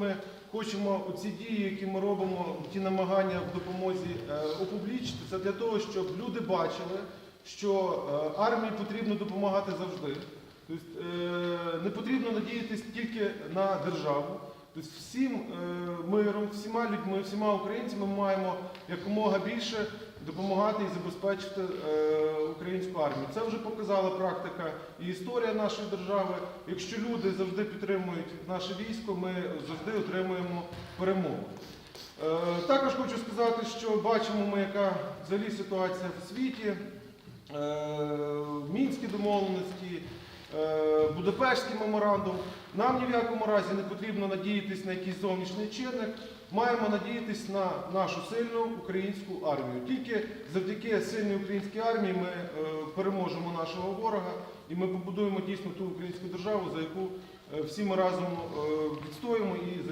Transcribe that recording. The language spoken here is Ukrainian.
Ми хочемо ці дії, які ми робимо, ті намагання в допомозі е, опублічити, це для того, щоб люди бачили, що е, армії потрібно допомагати завжди. Тобто е, не потрібно надіятися тільки на державу. Тобто всім миром, всіма людьми, всіма українцями маємо якомога більше допомагати і забезпечити е, українську армію. Це вже показала практика і історія нашої держави. Якщо люди завжди підтримують наше військо, ми завжди отримуємо перемогу. Е, Також хочу сказати, що бачимо ми, яка взагалі ситуація в світі, Е, мінські домовленості, Будапештський меморандум. Нам ні в якому разі не потрібно надіятись на якийсь зовнішній чинник. Маємо надіятись на нашу сильну українську армію. Тільки завдяки сильній українській армії ми е, переможемо нашого ворога і ми побудуємо дійсно ту українську державу, за яку е, всі ми разом е, відстоїмо і